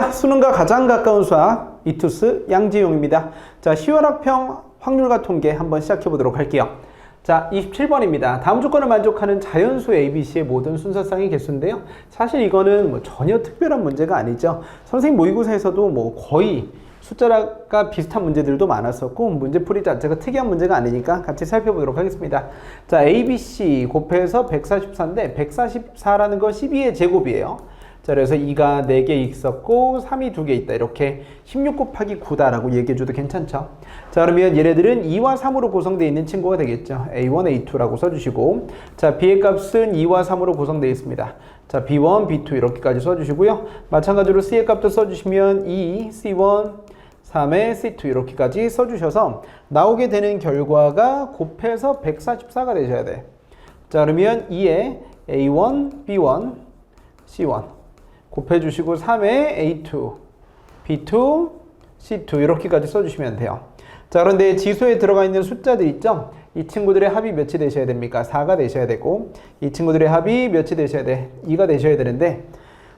반갑습니다. 수능과 가장 가까운 수학 이투스 양지용입니다. 자, 10월 학평 확률과 통계 한번 시작해 보도록 할게요. 자, 27번입니다. 다음 조건을 만족하는 자연수 ABC의 모든 순서상의 개수인데요. 사실 이거는 뭐 전혀 특별한 문제가 아니죠. 선생님 모의고사에서도 뭐 거의 숫자가 비슷한 문제들도 많았었고 문제풀이 자체가 특이한 문제가 아니니까 같이 살펴보도록 하겠습니다. 자, ABC 곱해서 144인데 144라는 건 12의 제곱이에요. 자, 그래서 2가 4개 있었고 3이 2개 있다. 이렇게 16 곱하기 9다라고 얘기해줘도 괜찮죠. 자, 그러면 얘네들은 2와 3으로 구성되어 있는 친구가 되겠죠. A1, A2라고 써주시고 자, B의 값은 2와 3으로 구성되어 있습니다. 자, B1, B2 이렇게까지 써주시고요. 마찬가지로 C의 값도 써주시면 2, C1, 3에 C2 이렇게까지 써주셔서 나오게 되는 결과가 곱해서 144가 되셔야 돼. 자, 그러면 2에 A1, B1, C1 곱해 주시고 3에 A2, B2, C2 이렇게까지 써 주시면 돼요. 자, 그런데 지수에 들어가 있는 숫자들 있죠? 이 친구들의 합이 몇이 되셔야 됩니까? 4가 되셔야 되고 이 친구들의 합이 몇이 되셔야 돼? 2가 되셔야 되는데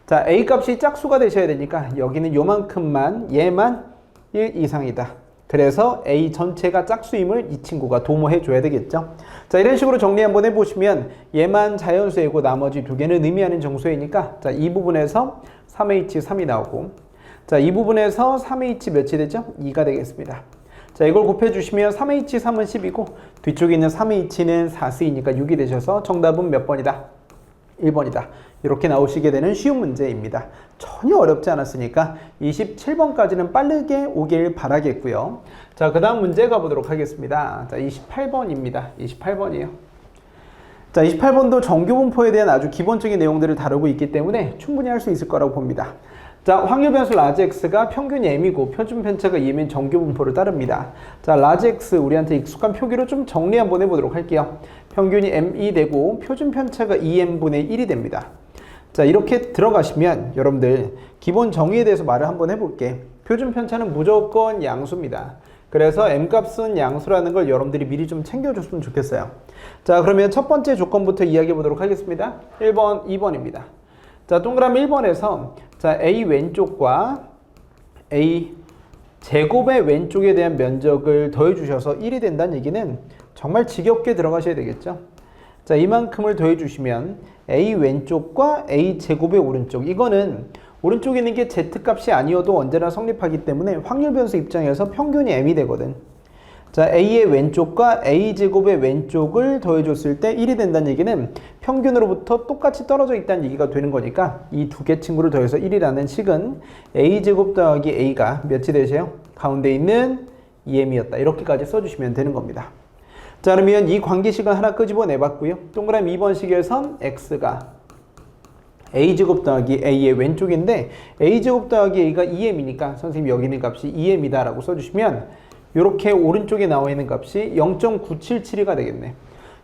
자, A 값이 짝수가 되셔야 되니까 여기는 요만큼만 얘만 1 이상이다. 그래서 A 전체가 짝수임을 이 친구가 도모해 줘야 되겠죠. 자, 이런 식으로 정리 한번 해보시면 얘만 자연수이고 나머지 두 개는 의미하는 정수이니까 자, 이 부분에서 3H3이 나오고 자, 이 부분에서 3H 몇이 되죠? 2가 되겠습니다. 자, 이걸 곱해주시면 3H3은 10이고 뒤쪽에 있는 3H는 4C이니까 6이 되셔서 정답은 몇 번이다? 1번이다. 이렇게 나오시게 되는 쉬운 문제입니다. 전혀 어렵지 않았으니까 27번까지는 빠르게 오길 바라겠고요. 자, 그 다음 문제 가보도록 하겠습니다. 자, 28번입니다. 28번이에요. 자, 28번도 정규분포에 대한 아주 기본적인 내용들을 다루고 있기 때문에 충분히 할 수 있을 거라고 봅니다. 자, 확률 변수 라지 x가 평균이 m이고 표준 편차가 2인 정규 분포를 따릅니다. 자, 라지 x 우리한테 익숙한 표기로 좀 정리 한번 해보도록 할게요. 평균이 m이 되고 표준 편차가 2m분의 1이 됩니다. 자, 이렇게 들어가시면 여러분들 기본 정의에 대해서 말을 한번 해볼게. 표준 편차는 무조건 양수입니다. 그래서 m값은 양수라는 걸 여러분들이 미리 좀 챙겨줬으면 좋겠어요. 자, 그러면 첫 번째 조건부터 이야기해 보도록 하겠습니다. 1번, 2번입니다. 자, 동그라미 1번에서 자, A 왼쪽과 A 제곱의 왼쪽에 대한 면적을 더해 주셔서 1이 된다는 얘기는 정말 지겹게 들어가셔야 되겠죠. 자, 이만큼을 더해 주시면 A 왼쪽과 A 제곱의 오른쪽 이거는 오른쪽에 있는 게 Z값이 아니어도 언제나 성립하기 때문에 확률 변수 입장에서 평균이 M이 되거든. 자, A의 왼쪽과 A제곱의 왼쪽을 더해줬을 때 1이 된다는 얘기는 평균으로부터 똑같이 떨어져 있다는 얘기가 되는 거니까 이 두 개 친구를 더해서 1이라는 식은 A제곱 더하기 A가 몇이 되세요? 가운데 있는 2M이었다. 이렇게까지 써주시면 되는 겁니다. 자, 그러면 이 관계식은 하나 끄집어 내봤고요. 동그라미 2번 식에선 X가 A제곱 더하기 A의 왼쪽인데 A제곱 더하기 A가 2M이니까 선생님 여기 있는 값이 2M이다 라고 써주시면 이렇게 오른쪽에 나와 있는 값이 0.977이 되겠네.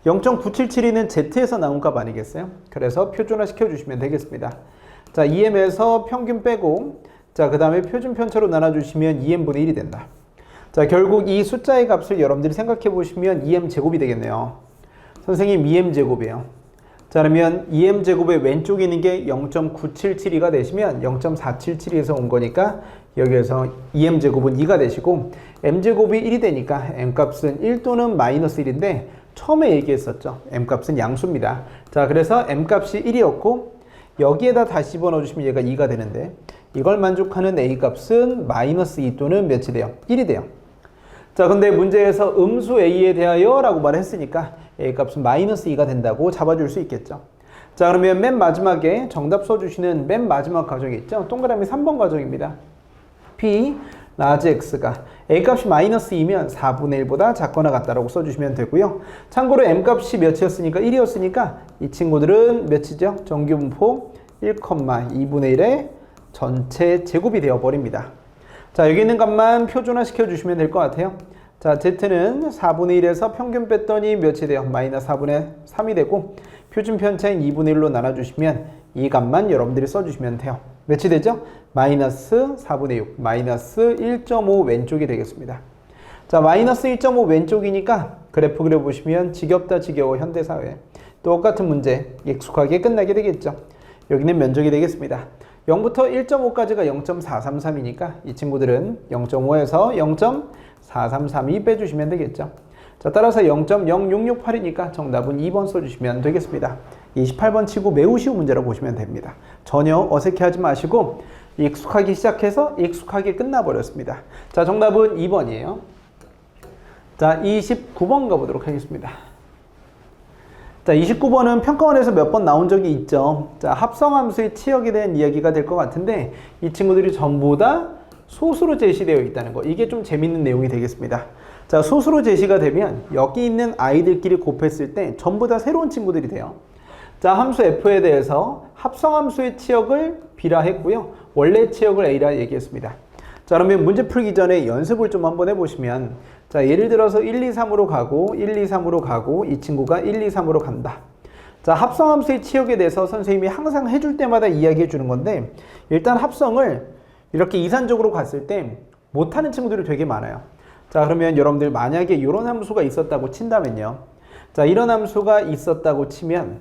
0.977은 Z에서 나온 값 아니겠어요? 그래서 표준화 시켜주시면 되겠습니다. 자, 2m에서 평균 빼고, 자, 그 다음에 표준 편차로 나눠주시면 2m분의 1이 된다. 자, 결국 이 숫자의 값을 여러분들이 생각해 보시면 2m 제곱이 되겠네요. 선생님 2m 제곱이에요. 자, 그러면 2m 제곱의 왼쪽에 있는 게 0.977이가 되시면 0.477에서 온 거니까 여기에서 2m 제곱은 2가 되시고 m 제곱이 1이 되니까 m 값은 1 또는 마이너스 1인데 처음에 얘기했었죠. m 값은 양수입니다. 자, 그래서 m 값이 1이었고 여기에다 다시 집어넣어 주시면 얘가 2가 되는데 이걸 만족하는 a 값은 마이너스 2 또는 몇이 돼요? 1이 돼요. 자, 근데 문제에서 음수 a에 대하여 라고 말했으니까 a 값은 마이너스 2가 된다고 잡아줄 수 있겠죠. 자, 그러면 맨 마지막에 정답 써주시는 맨 마지막 과정이 있죠. 동그라미 3번 과정입니다. p 라지 x가 a 값이 마이너스 2면 4분의 1보다 작거나 같다라고 써주시면 되고요. 참고로 m 값이 몇이었으니까 1이었으니까 이 친구들은 몇이죠? 정규분포 1,2분의 1의 전체 제곱이 되어버립니다. 자 여기 있는 값만 표준화 시켜주시면 될 것 같아요. 자 z는 4분의 1에서 평균 뺐더니 몇이 돼요? 마이너스 4분의 3이 되고 표준 편차인 2분의 1로 나눠주시면 이 값만 여러분들이 써주시면 돼요. 몇이 되죠? 마이너스 4분의 6, 마이너스 1.5 왼쪽이 되겠습니다. 자, 마이너스 1.5 왼쪽이니까 그래프 그려보시면 지겹다 지겨워 현대사회. 똑같은 문제 익숙하게 끝나게 되겠죠. 여기는 면적이 되겠습니다. 0부터 1.5까지가 0.433이니까 이 친구들은 0.5에서 0.433이 빼주시면 되겠죠. 자, 따라서 0.0668이니까 정답은 2번 써주시면 되겠습니다. 28번 치고 매우 쉬운 문제라고 보시면 됩니다. 전혀 어색해하지 마시고 익숙하기 시작해서 익숙하게 끝나버렸습니다. 자, 정답은 2번이에요. 자, 29번 가보도록 하겠습니다. 자, 29번은 평가원에서 몇 번 나온 적이 있죠. 자, 합성함수의 치역에 대한 이야기가 될 것 같은데 이 친구들이 전부 다 소수로 제시되어 있다는 거. 이게 좀 재밌는 내용이 되겠습니다. 자, 소수로 제시가 되면 여기 있는 아이들끼리 곱했을 때 전부 다 새로운 친구들이 돼요. 자, 함수 f에 대해서 합성함수의 치역을 b라 했고요. 원래 치역을 a라 얘기했습니다. 자, 그러면 문제 풀기 전에 연습을 좀 한번 해보시면 자, 예를 들어서 1, 2, 3으로 가고 1, 2, 3으로 가고 이 친구가 1, 2, 3으로 간다. 자, 합성함수의 치역에 대해서 선생님이 항상 해줄 때마다 이야기해 주는 건데 일단 합성을 이렇게 이산적으로 갔을 때 못하는 친구들이 되게 많아요. 자, 그러면 여러분들 만약에 이런 함수가 있었다고 친다면요. 자, 이런 함수가 있었다고 치면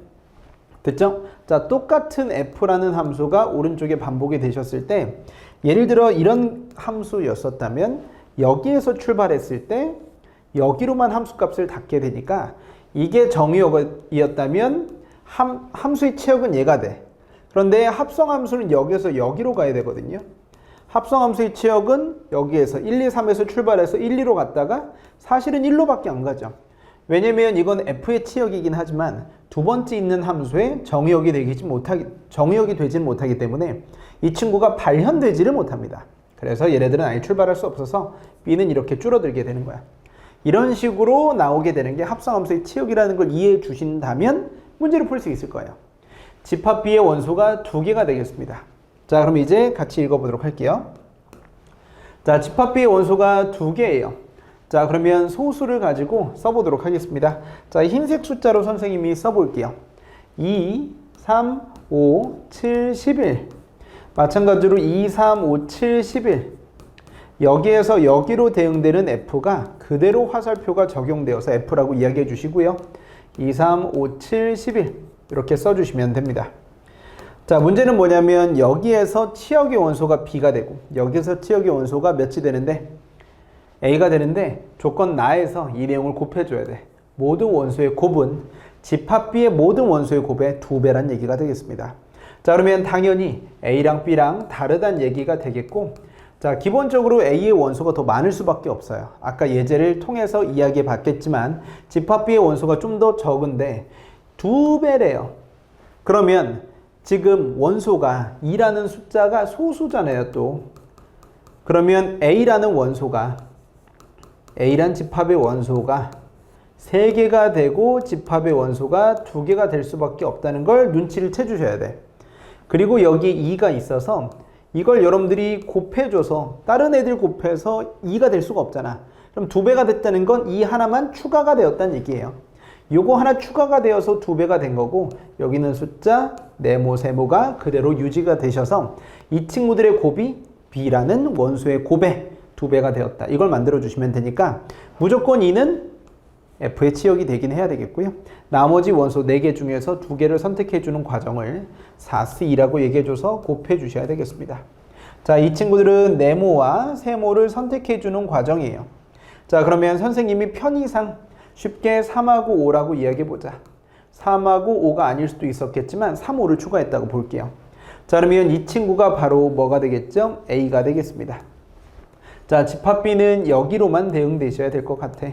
됐죠? 자, 똑같은 f라는 함수가 오른쪽에 반복이 되셨을 때 예를 들어 이런 함수였었다면 여기에서 출발했을 때 여기로만 함수값을 닫게 되니까 이게 정의역이었다면 함, 함수의 치역은 얘가 돼. 그런데 합성함수는 여기에서 여기로 가야 되거든요. 합성함수의 치역은 여기에서 1, 2, 3에서 출발해서 1, 2로 갔다가 사실은 1로밖에 안 가죠. 왜냐면 이건 f의 치역이긴 하지만 두 번째 있는 함수의 정의역이 되지 못하기 정의역이 되지는 못하기 때문에 이 친구가 발현되지를 못합니다. 그래서 얘네들은 아예 출발할 수 없어서 b는 이렇게 줄어들게 되는 거야. 이런 식으로 나오게 되는 게 합성함수의 치역이라는 걸 이해해 주신다면 문제를 풀 수 있을 거예요. 집합 b의 원소가 두 개가 되겠습니다. 자, 그럼 이제 같이 읽어보도록 할게요. 자, 집합 b의 원소가 두 개예요. 자, 그러면 소수를 가지고 써보도록 하겠습니다. 자, 흰색 숫자로 선생님이 써볼게요. 2, 3, 5, 7, 11. 마찬가지로 2, 3, 5, 7, 11. 여기에서 여기로 대응되는 F가 그대로 화살표가 적용되어서 F라고 이야기해 주시고요. 2, 3, 5, 7, 11. 이렇게 써주시면 됩니다. 자, 문제는 뭐냐면 여기에서 치역의 원소가 B가 되고 여기서 치역의 원소가 몇이 되는데 A가 되는데 조건 나에서 이 내용을 곱해줘야 돼. 모든 원소의 곱은 집합 B의 모든 원소의 곱의 두 배란 얘기가 되겠습니다. 자, 그러면 당연히 A랑 B랑 다르단 얘기가 되겠고, 자, 기본적으로 A의 원소가 더 많을 수밖에 없어요. 아까 예제를 통해서 이야기해 봤겠지만, 집합 B의 원소가 좀 더 적은데, 두 배래요. 그러면 지금 원소가 2라는 숫자가 소수잖아요, 또. 그러면 A라는 원소가 A란 집합의 원소가 3개가 되고 집합의 원소가 2개가 될 수밖에 없다는 걸 눈치를 채 주셔야 돼. 그리고 여기 2가 있어서 이걸 여러분들이 곱해줘서 다른 애들 곱해서 2가 될 수가 없잖아. 그럼 2배가 됐다는 건이 하나만 추가가 되었다는 얘기예요. 요거 하나 추가가 되어서 2배가 된 거고 여기는 숫자 네모 세모가 그대로 유지가 되셔서 이 친구들의 곱이 B라는 원소의 곱에 두 배가 되었다. 이걸 만들어 주시면 되니까 무조건 2는 F의 치역이 되긴 해야 되겠고요. 나머지 원소 4개 중에서 2개를 선택해 주는 과정을 4C2라고 얘기해 줘서 곱해 주셔야 되겠습니다. 자, 이 친구들은 네모와 세모를 선택해 주는 과정이에요. 자, 그러면 선생님이 편의상 쉽게 3하고 5라고 이야기해 보자. 3하고 5가 아닐 수도 있었겠지만 3, 5를 추가했다고 볼게요. 자, 그러면 이 친구가 바로 뭐가 되겠죠? A가 되겠습니다. 자, 집합 B는 여기로만 대응되셔야 될 것 같아.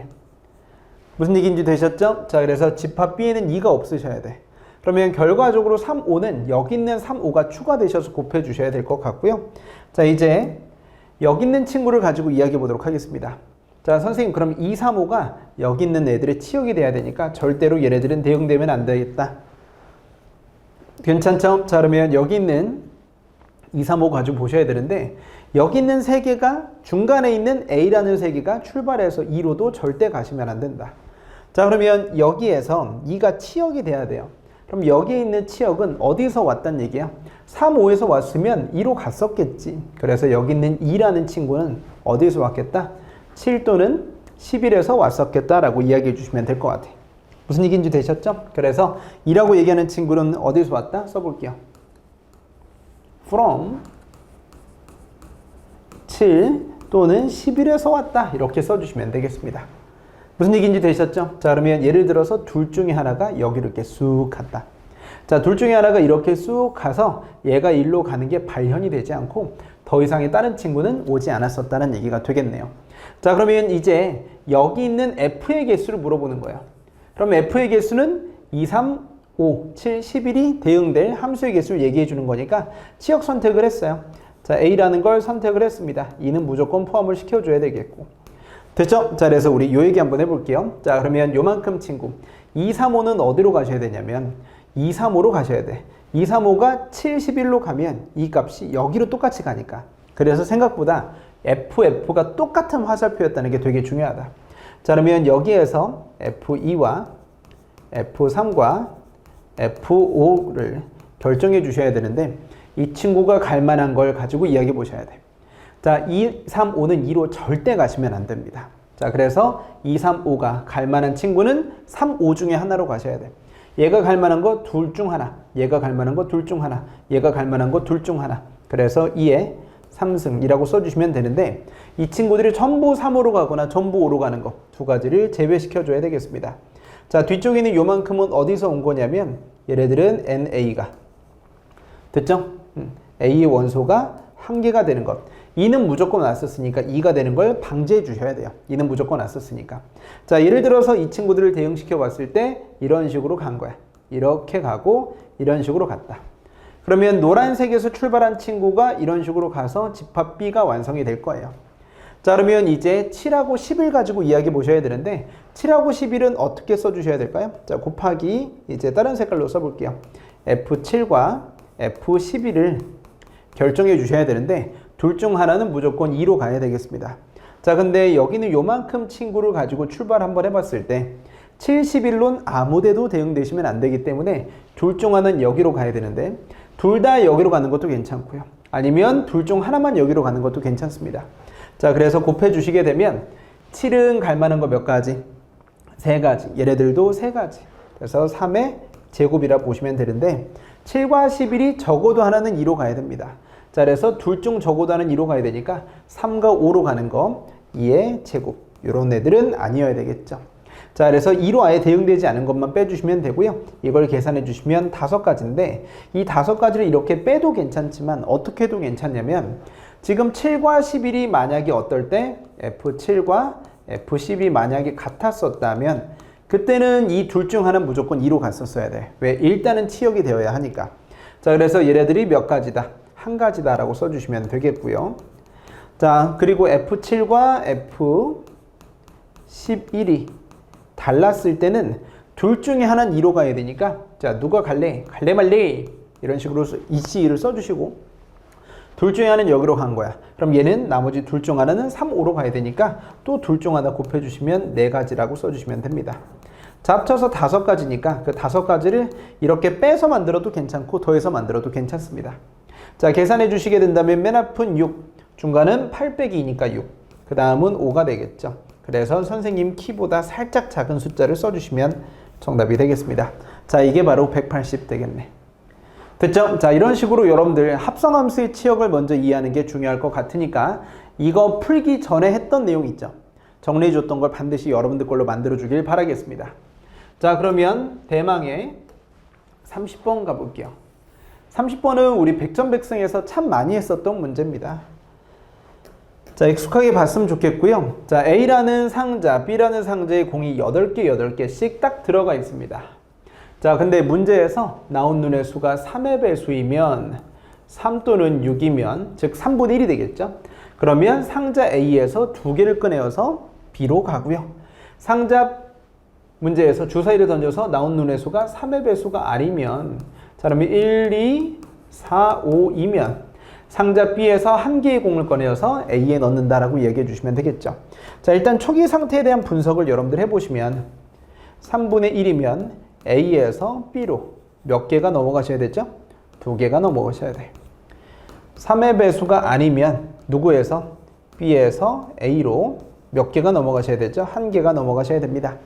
무슨 얘기인지 되셨죠? 자, 그래서 집합 B에는 2가 없으셔야 돼. 그러면 결과적으로 3, 5는 여기 있는 3, 5가 추가되셔서 곱해 주셔야 될 것 같고요. 자, 이제 여기 있는 친구를 가지고 이야기해 보도록 하겠습니다. 자, 선생님, 그럼 2, 3, 5가 여기 있는 애들의 치역이 돼야 되니까 절대로 얘네들은 대응되면 안 되겠다. 괜찮죠? 자, 그러면 여기 있는 2, 3, 5 가지고 보셔야 되는데 여기 있는 세 개가 중간에 있는 A라는 세 개가 출발해서 2로도 절대 가시면 안 된다. 자, 그러면 여기에서 2가 치역이 돼야 돼요. 그럼 여기에 있는 치역은 어디서 왔단 얘기야? 3, 5에서 왔으면 2로 갔었겠지. 그래서 여기 있는 2라는 친구는 어디서 왔겠다? 7 또는 11에서 왔었겠다라고 이야기해 주시면 될 것 같아. 무슨 얘기인지 되셨죠? 그래서 2라고 얘기하는 친구는 어디서 왔다? 써볼게요. from 7 또는 11에서 왔다. 이렇게 써주시면 되겠습니다. 무슨 얘기인지 되셨죠? 자, 그러면 예를 들어서 둘 중에 하나가 여기로 이렇게 쑥 갔다. 자, 둘 중에 하나가 이렇게 쑥 가서 얘가 일로 가는 게 발현이 되지 않고 더 이상의 다른 친구는 오지 않았었다는 얘기가 되겠네요. 자, 그러면 이제 여기 있는 F의 개수를 물어보는 거예요. 그럼 F의 개수는 2, 3, 5, 7, 11이 대응될 함수의 개수를 얘기해 주는 거니까 지역 선택을 했어요. 자, A라는 걸 선택을 했습니다. 2는 무조건 포함을 시켜줘야 되겠고. 됐죠? 자, 그래서 우리 요 얘기 한번 해볼게요. 자, 그러면 요만큼 친구. 2, 3, 5는 어디로 가셔야 되냐면 2, 3, 5로 가셔야 돼. 2, 3, 5가 7, 11로 가면 이 값이 여기로 똑같이 가니까. 그래서 생각보다 F, F가 똑같은 화살표였다는 게 되게 중요하다. 자, 그러면 여기에서 F2와 F3과 F5를 결정해 주셔야 되는데 이 친구가 갈 만한 걸 가지고 이야기해 보셔야 돼. 자, 2, 3, 5는 2로 절대 가시면 안 됩니다. 자, 그래서 2, 3, 5가 갈 만한 친구는 3, 5 중에 하나로 가셔야 돼. 얘가 갈 만한 거 둘 중 하나, 얘가 갈 만한 거 둘 중 하나, 얘가 갈 만한 거 둘 중 하나. 그래서 2에 3승이라고 써주시면 되는데 이 친구들이 전부 3으로 가거나 전부 5로 가는 거 두 가지를 제외시켜 줘야 되겠습니다. 자, 뒤쪽에 있는 요만큼은 어디서 온 거냐면 얘네들은 NA가 됐죠? 음, A의 원소가 한 개가 되는 것. 2는 무조건 왔었으니까 2가 되는 걸 방지해 주셔야 돼요. 2는 무조건 왔었으니까. 자, 예를 들어서 이 친구들을 대응시켜 봤을 때 이런 식으로 간 거야. 이렇게 가고 이런 식으로 갔다. 그러면 노란색에서 출발한 친구가 이런 식으로 가서 집합 B가 완성이 될 거예요. 자, 그러면 이제 7하고 10을 가지고 이야기 보셔야 되는데 7하고 11은 어떻게 써주셔야 될까요? 자, 곱하기 이제 다른 색깔로 써볼게요. F7과 F11을 결정해 주셔야 되는데 둘 중 하나는 무조건 2로 가야 되겠습니다. 자, 근데 여기는 요만큼 친구를 가지고 출발 한번 해봤을 때 71론 아무데도 대응되시면 안 되기 때문에 둘 중 하나는 여기로 가야 되는데 둘 다 여기로 가는 것도 괜찮고요. 아니면 둘 중 하나만 여기로 가는 것도 괜찮습니다. 자, 그래서 곱해 주시게 되면 7은 갈 만한 거 몇 가지? 세 가지. 얘네들도 세 가지. 그래서 3의 제곱이라 보시면 되는데 7과 11이 적어도 하나는 2로 가야 됩니다. 자, 그래서 둘 중 적어도 하나는 2로 가야 되니까 3과 5로 가는 거 2의 제곱. 이런 애들은 아니어야 되겠죠. 자, 그래서 2로 아예 대응되지 않은 것만 빼주시면 되고요. 이걸 계산해 주시면 다섯 가지인데 이 다섯 가지를 이렇게 빼도 괜찮지만 어떻게 해도 괜찮냐면 지금 7과 11이 만약에 어떨 때 F7과 F10이 만약에 같았었다면 그때는 이 둘 중 하나는 무조건 2로 갔었어야 돼. 왜? 일단은 치역이 되어야 하니까. 자, 그래서 얘네들이 몇 가지다? 한 가지다라고 써주시면 되겠고요. 자, 그리고 F7과 F11이 달랐을 때는 둘 중에 하나는 2로 가야 되니까 자, 누가 갈래? 갈래 말래? 이런 식으로 EC를 써주시고 둘 중에 하나는 여기로 간 거야. 그럼 얘는 나머지 둘 중 하나는 3, 5로 가야 되니까 또 둘 중 하나 곱해주시면 네 가지라고 써주시면 됩니다. 자, 합쳐서 다섯 가지니까 그 다섯 가지를 이렇게 빼서 만들어도 괜찮고 더해서 만들어도 괜찮습니다. 자, 계산해 주시게 된다면 맨 앞은 6, 중간은 8 빼기 2니까 6, 그 다음은 5가 되겠죠. 그래서 선생님 키보다 살짝 작은 숫자를 써주시면 정답이 되겠습니다. 자, 이게 바로 180 되겠네. 됐죠? 자, 이런 식으로 여러분들 합성함수의 치역을 먼저 이해하는 게 중요할 것 같으니까 이거 풀기 전에 했던 내용 있죠? 정리해 줬던 걸 반드시 여러분들 걸로 만들어 주길 바라겠습니다. 자, 그러면 대망의 30번 가볼게요. 30번은 우리 백전백승에서 참 많이 했었던 문제입니다. 자, 익숙하게 봤으면 좋겠고요. 자, A라는 상자, B라는 상자에 공이 8개, 8개씩 딱 들어가 있습니다. 자, 근데 문제에서 나온 눈의 수가 3의 배수이면 3 또는 6이면 즉 3분의 1이 되겠죠. 그러면 상자 A에서 두 개를 꺼내어서 B로 가고요. 상자 문제에서 주사위를 던져서 나온 눈의 수가 3의 배수가 자, 그러면 1, 2, 4, 5이면 상자 B에서 한 개의 공을 꺼내어서 A에 넣는다라고 얘기해 주시면 되겠죠. 자, 일단 초기 상태에 대한 분석을 여러분들 해보시면 3분의 1이면 A에서 B로 몇 개가 넘어가셔야 되죠? 두 개가 넘어가셔야 돼. 3의 배수가 아니면 누구에서? B에서 A로 몇 개가 넘어가셔야 되죠? 한 개가 넘어가셔야 됩니다.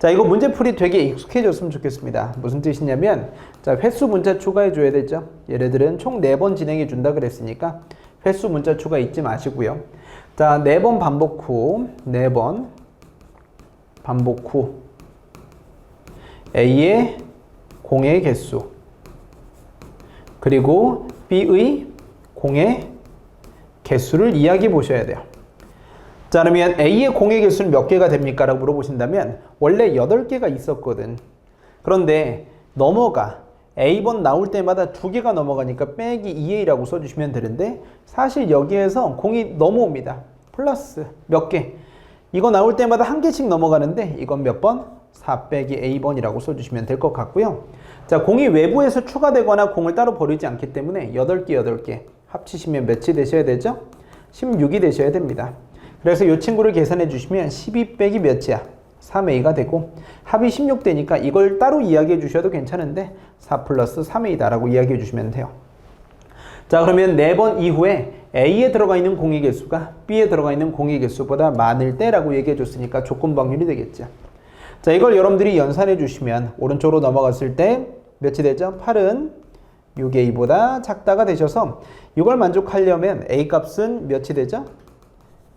자, 이거 문제풀이 되게 익숙해졌으면 좋겠습니다. 무슨 뜻이냐면, 자, 횟수 문자 추가해 줘야 되죠. 얘네들은 총 4번 진행해 준다 그랬으니까, 횟수 문자 추가 잊지 마시고요. 자, 4번 반복 후, 4번 반복 후, A의 공의 개수, 그리고 B의 공의 개수를 이야기해 보셔야 돼요. 자, 그러면 A의 공의 개수는 몇 개가 됩니까? 라고 물어보신다면 원래 8개가 있었거든. 그런데 넘어가. A번 나올 때마다 두 개가 넘어가니까 빼기 2A라고 써주시면 되는데 사실 여기에서 공이 넘어옵니다. 플러스 몇 개. 이거 나올 때마다 한 개씩 넘어가는데 이건 몇 번? 4 빼기 A번이라고 써주시면 될 것 같고요. 자, 공이 외부에서 추가되거나 공을 따로 버리지 않기 때문에 8개, 8개 합치시면 몇이 되셔야 되죠? 16이 되셔야 됩니다. 그래서 이 친구를 계산해 주시면 12 빼기 몇이야? 3a가 되고 합이 16되니까 이걸 따로 이야기해 주셔도 괜찮은데 4 플러스 3a다라고 이야기해 주시면 돼요. 자 그러면 4번 이후에 A에 들어가 있는 공의 개수가 B에 들어가 있는 공의 개수보다 많을 때라고 얘기해 줬으니까 조건 방률이 되겠죠. 자 이걸 여러분들이 연산해 주시면 오른쪽으로 넘어갔을 때 몇이 되죠? 8은 6a보다 작다가 되셔서 이걸 만족하려면 a 값은 몇이 되죠?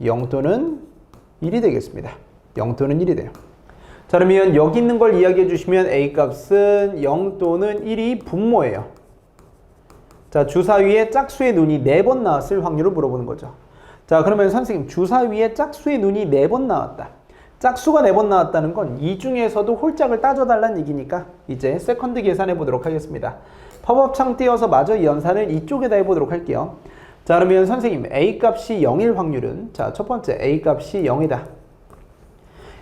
0 또는 1이 되겠습니다. 0 또는 1이 돼요. 자 그러면 여기 있는 걸 이야기해 주시면 a 값은 0 또는 1이 분모예요. 자 주사 위에 짝수의 눈이 4번 나왔을 확률을 물어보는 거죠. 자 그러면 선생님 주사 위에 짝수의 눈이 4번 나왔다. 짝수가 4번 나왔다는 건 이 중에서도 홀짝을 따져달라는 얘기니까 이제 세컨드 계산해 보도록 하겠습니다. 팝업창 띄어서 마저 연산을 이쪽에다 해보도록 할게요. 자 그러면 선생님 A 값이 0일 확률은 자 첫 번째 A 값이 0이다.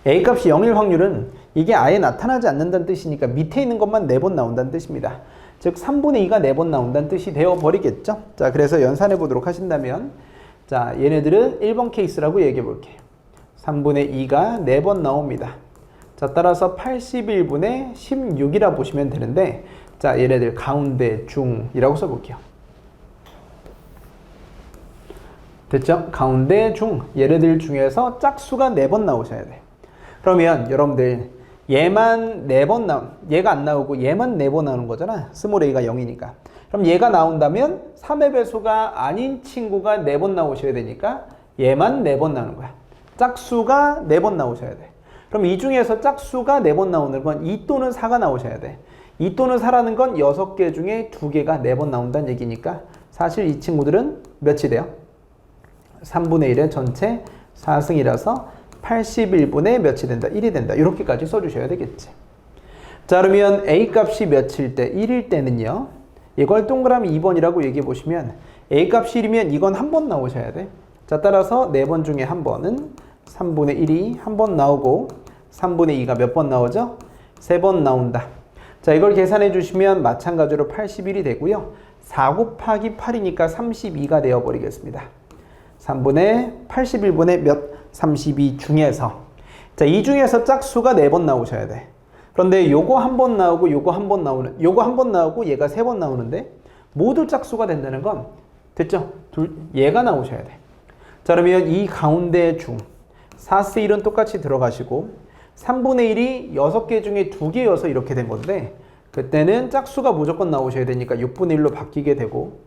A 값이 0일 확률은 이게 아예 나타나지 않는다는 뜻이니까 밑에 있는 것만 4번 나온다는 뜻입니다. 즉 3분의 2가 4번 나온다는 뜻이 되어 버리겠죠. 자 그래서 연산해 보도록 하신다면 자 얘네들은 1번 케이스라고 얘기해 볼게요. 3분의 2가 4번 나옵니다. 자 따라서 81분의 16이라 보시면 되는데 자 얘네들 가운데 중이라고 써볼게요. 됐죠? 가운데 중 얘네들 중에서 짝수가 4번 나오셔야 돼. 그러면 여러분들 얘만 4번 나오 얘가 안 나오고 얘만 4번 나오는 거잖아. 스몰 a가 0이니까. 그럼 얘가 나온다면 3의 배수가 아닌 친구가 4번 나오셔야 되니까 얘만 4번 나오는 거야. 짝수가 4번 나오셔야 돼. 그럼 이 중에서 짝수가 4번 나오는 건 2 또는 4가 나오셔야 돼. 2 또는 4라는 건 6개 중에 2개가 4번 나온다는 얘기니까 사실 이 친구들은 몇이 돼요? 3분의 1의 전체 4승이라서 81분의 몇이 된다? 1이 된다. 이렇게까지 써주셔야 되겠지. 자, 그러면 A 값이 몇일 때? 1일 때는요. 이걸 동그라미 2번이라고 얘기해 보시면 A 값이 1이면 이건 한 번 나오셔야 돼. 자, 따라서 4번 중에 한 번은 3분의 1이 한 번 나오고 3분의 2가 몇 번 나오죠? 3번 나온다. 자, 이걸 계산해 주시면 마찬가지로 81이 되고요. 4 곱하기 8이니까 32가 되어 버리겠습니다. 3분의 81분의 몇? 32 중에서 자, 이 중에서 짝수가 4번 나오셔야 돼. 그런데 요거 한 번 나오고 요거 한 번 나오는 요거 한 번 나오고 얘가 세 번 나오는데 모두 짝수가 된다는 건 됐죠? 둘 얘가 나오셔야 돼. 자, 그러면 이 가운데 중 4스 1은 똑같이 들어가시고 3분의 1이 6개 중에 2개여서 이렇게 된 건데 그때는 짝수가 무조건 나오셔야 되니까 6분의 1로 바뀌게 되고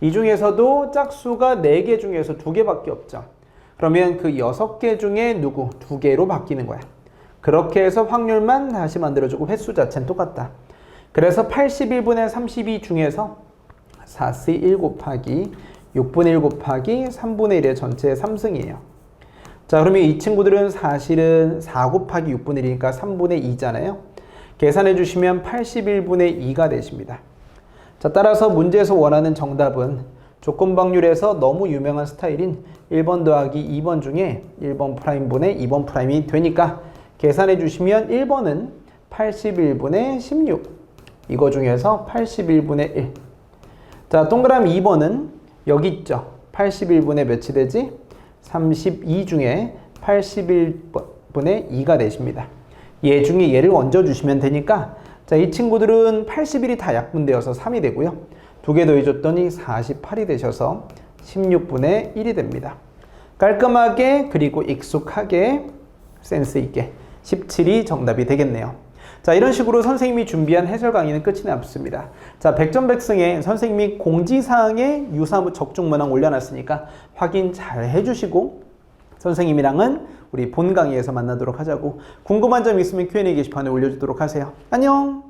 이 중에서도 짝수가 4개 중에서 2개밖에 없죠. 그러면 그 6개 중에 누구? 2개로 바뀌는 거야. 그렇게 해서 확률만 다시 만들어주고 횟수 자체는 똑같다. 그래서 81분의 32 중에서 4C 1 곱하기 6분의 1 곱하기 3분의 1의 전체 3승이에요. 자, 그러면 이 친구들은 사실은 4 곱하기 6분의 1이니까 3분의 2잖아요. 계산해 주시면 81분의 2가 되십니다. 자, 따라서 문제에서 원하는 정답은 조건 방률에서 너무 유명한 스타일인 1번 더하기 2번 중에 1번 프라임분의 2번 프라임이 되니까 계산해 주시면 1번은 81분의 16 이거 중에서 81분의 1 자, 동그라미 2번은 여기 있죠. 81분의 몇이 되지? 32 중에 81분의 2가 되십니다. 얘 중에 얘를 얹어 주시면 되니까 자, 이 친구들은 81이 다 약분되어서 3이 되고요. 두 개 더해줬더니 48이 되셔서 16분의 1이 됩니다. 깔끔하게 그리고 익숙하게 센스 있게 17이 정답이 되겠네요. 자, 이런 식으로 선생님이 준비한 해설 강의는 끝이 났습니다. 자, 백전백승에 선생님이 공지사항에 유사무 적중문항 올려놨으니까 확인 잘 해주시고 선생님이랑은 우리 본 강의에서 만나도록 하자고 궁금한 점 있으면 Q&A 게시판에 올려주도록 하세요. 안녕!